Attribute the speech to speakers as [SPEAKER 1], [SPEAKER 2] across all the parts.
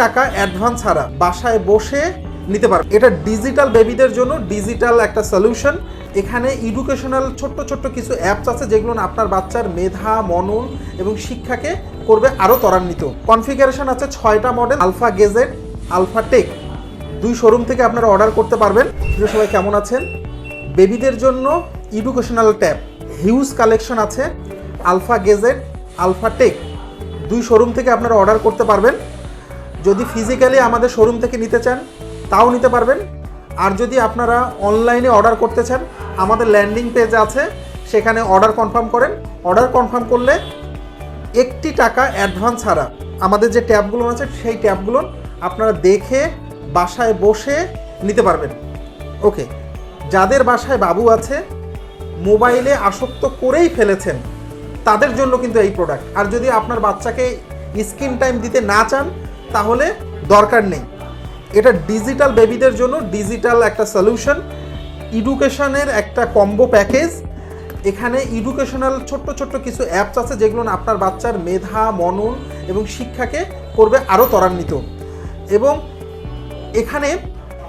[SPEAKER 1] টাকা অ্যাডভান্স ছাড়া বাসায় বসে নিতে পারবেন এটা ডিজিটাল বেবিদের জন্য ডিজিটাল একটা সলিউশন এখানে এডুকেশনাল ছোট্ট ছোট্ট কিছু অ্যাপস আছে যেগুলো আপনার বাচ্চার মেধা, মনন এবং শিক্ষাকে করবে আরও ত্বরান্বিত। কনফিগারেশন আছে ছয়টা model alpha gadget alpha tech দুই শোরুম থেকে আপনারা অর্ডার করতে পারবেন। প্রিয় সবাই, কেমন আছেন? বেবিদের জন্য এডুকেশনাল ট্যাব হিউজ কালেকশন আছে। আলফা গেজেট আলফা টেক দুই শোরুম থেকে আপনারা অর্ডার করতে পারবেন। যদি ফিজিক্যালি আমাদের শোরুম থেকে নিতে চান, তাও নিতে পারবেন। আর যদি আপনারা অনলাইনে অর্ডার করতে চান, আমাদের ল্যান্ডিং পেজ আছে, সেখানে অর্ডার কনফার্ম করেন। অর্ডার কনফার্ম করলে একটি টাকা অ্যাডভান্স ছাড়া আমাদের যে ট্যাবগুলো আছে, সেই ট্যাবগুলো আপনারা দেখে বাসায় বসে নিতে পারবেন। ওকে যাদের বাসায় বাবু আছে মোবাইলে আসক্ত করেই ফেলেছেন। তাদের জন্য কিন্তু এই প্রোডাক্ট আর যদি আপনার বাচ্চাকে স্ক্রিন টাইম দিতে না চান, তাহলে দরকার নেই। এটা ডিজিটাল বেবিদের জন্য ডিজিটাল একটা সলিউশন এডুকেশনের একটা কম্বো প্যাকেজ এখানে এডুকেশনাল ছোট্ট ছোট্ট কিছু অ্যাপস আছে, যেগুলো আপনার বাচ্চার মেধা, মনন এবং শিক্ষাকে করবে আরও ত্বরান্বিত। এবং এখানে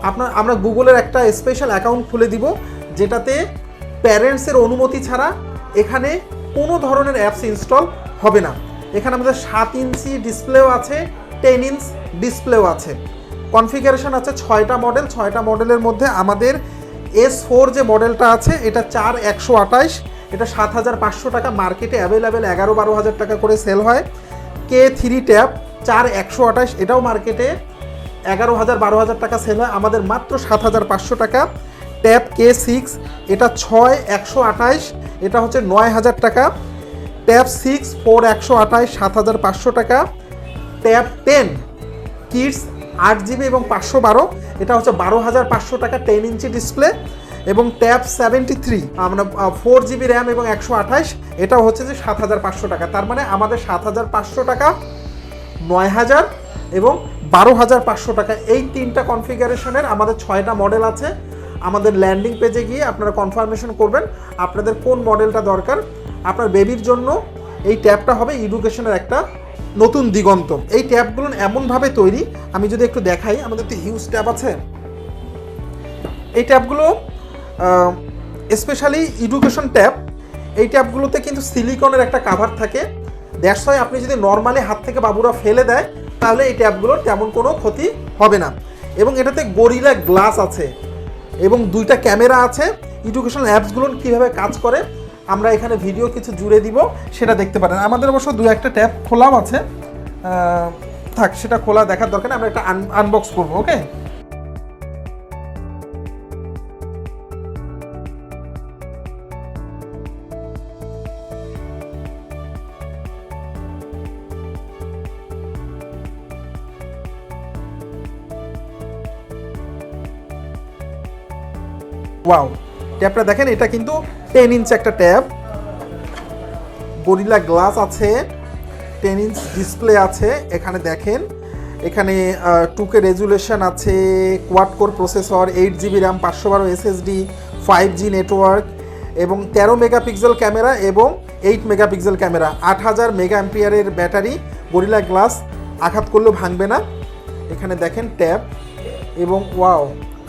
[SPEAKER 1] আপনার, আমরা গুগলের একটা স্পেশাল অ্যাকাউন্ট খুলে দিব, যেটাতে প্যারেন্টসের অনুমতি ছাড়া এখানে কোনো ধরনের অ্যাপস ইনস্টল হবে না। এখানে আমাদের সাত ইঞ্চি ডিসপ্লেও আছে টেন ইঞ্চ ডিসপ্লেও আছে। কনফিগারেশন আছে ছয়টা মডেল ছয়টা মডেলের মধ্যে আমাদের এস ফোর যে মডেলটা আছে, এটা চার একশো আঠাইশ এটা সাত হাজার পাঁচশো টাকা মার্কেটে অ্যাভেলেবেল এগারো বারো হাজার টাকা করে সেল হয়। কে থ্রি ট্যাব চার একশো আঠাইশ এটাও মার্কেটে এগারো হাজার বারো হাজার টাকা সেল হয়। আমাদের মাত্র সাত হাজার পাঁচশো টাকা। ট্যাব কে সিক্স এটা ছয় একশো আঠাইশ এটা হচ্ছে নয় হাজার টাকা। ট্যাব সিক্স ফোর একশো আঠাইশ সাত হাজার পাঁচশো টাকা। ট্যাব টেন কিডস আট জিবি এবং পাঁচশো বারো, এটা হচ্ছে বারো হাজার পাঁচশো টাকা টেন ইঞ্চি ডিসপ্লে এবং ট্যাব সেভেন্টি থ্রি আমরা ফোর জিবি র্যাম এবং একশো আঠাইশ এটাও হচ্ছে যে সাত হাজার পাঁচশো টাকা। তার মানে আমাদের সাত হাজার পাঁচশো টাকা, নয় হাজার এবং বারো হাজার পাঁচশো টাকা। এই তিনটা কনফিগারেশনের আমাদের ছয়টা মডেল আছে। আমাদের ল্যান্ডিং পেজে গিয়ে আপনারা কনফার্মেশন করবেন আপনাদের কোন মডেলটা দরকার। আপনার বেবির জন্য এই ট্যাবটা হবে এডুকেশনের একটা নতুন দিগন্ত এই ট্যাবগুলো এমনভাবে তৈরি, আমি যদি একটু দেখাই, আমাদের তো হিউজ ট্যাব আছে। এই ট্যাবগুলো স্পেশালি এডুকেশন ট্যাব এই ট্যাবগুলোতে কিন্তু সিলিকনের একটা কাভার থাকে। দ্যাটস হয় আপনি যদি নর্মালি হাত থেকে বাবুরা ফেলে দেয়, তাহলে এই ট্যাবগুলোর তেমন কোনো ক্ষতি হবে না। এবং এটাতে গরিলা গ্লাস আছে। এবং দুইটা ক্যামেরা আছে এডুকেশনাল অ্যাপসগুলো কীভাবে কাজ করে, আমরা এখানে ভিডিও কিছু জুড়ে দিব, সেটা দেখতে পারেন। আমাদের অবশ্য দু একটা ট্যাব খোলাও আছে। থাক, সেটা খোলা দেখার দরকার আমরা একটা আনবক্স করব ওকে ওয়াও ট্যাবটা দেখেন, এটা কিন্তু টেন ইঞ্চ একটা ট্যাব গরিলা গ্লাস আছে টেন ইঞ্চ ডিসপ্লে আছে, এখানে দেখেন। এখানে টুকে রেজুলেশন আছে quad core processor eight GB RAM পাঁচশো বারো এসএসডি ফাইভ জি নেটওয়ার্ক এবং তেরো মেগাপিক্সেল ক্যামেরা এবং এইট মেগাপিক্সেল ক্যামেরা আট হাজার মেগা অ্যাম্পিয়ারের ব্যাটারি গরিলা গ্লাস আঘাত করলেও ভাঙবে না। এখানে দেখেন ট্যাব এবং ওয়াও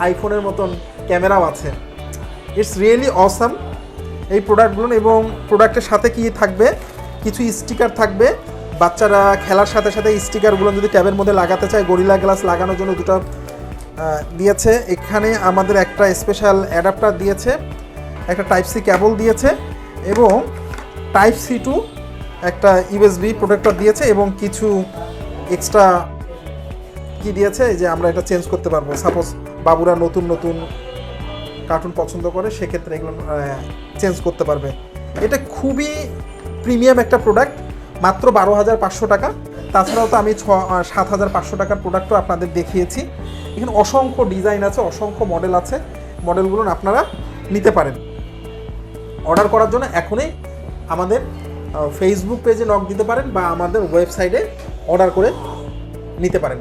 [SPEAKER 1] আইফোনের মতন ক্যামেরাও আছে। ইটস রিয়েলি অসাম এই প্রোডাক্টগুলো এবং প্রোডাক্টের সাথে কি থাকবে? কিছু স্টিকার থাকবে। বাচ্চারা খেলার সাথে সাথে স্টিকারগুলো যদি ট্যাবের মধ্যে লাগাতে চায় গরিলা গ্লাস লাগানোর জন্য দুটো দিয়েছে। এখানে আমাদের একটা স্পেশাল অ্যাডাপ্টার দিয়েছে, একটা টাইপ সি ক্যাবল দিয়েছে এবং টাইপ সি টু একটা ইউএসবি প্রোটেক্টর দিয়েছে এবং কিছু এক্সট্রা কি দিয়েছে? যে আমরা এটা চেঞ্জ করতে পারব। সাপোজ বাবুরা নতুন নতুন কার্টুন পছন্দ করে, সেক্ষেত্রে এগুলো চেঞ্জ করতে পারবে। এটা খুবই প্রিমিয়াম একটা প্রোডাক্ট মাত্র বারো হাজার পাঁচশো টাকা। তাছাড়াও তো আমি ছ সাত হাজার পাঁচশো টাকার প্রোডাক্টও আপনাদের দেখিয়েছি। এখানে অসংখ্য ডিজাইন আছে, অসংখ্য মডেল আছে। মডেলগুলো আপনারা নিতে পারেন। অর্ডার করার জন্য এখনই আমাদের ফেসবুক পেজে নক দিতে পারেন বা আমাদের ওয়েবসাইটে অর্ডার করে নিতে পারেন।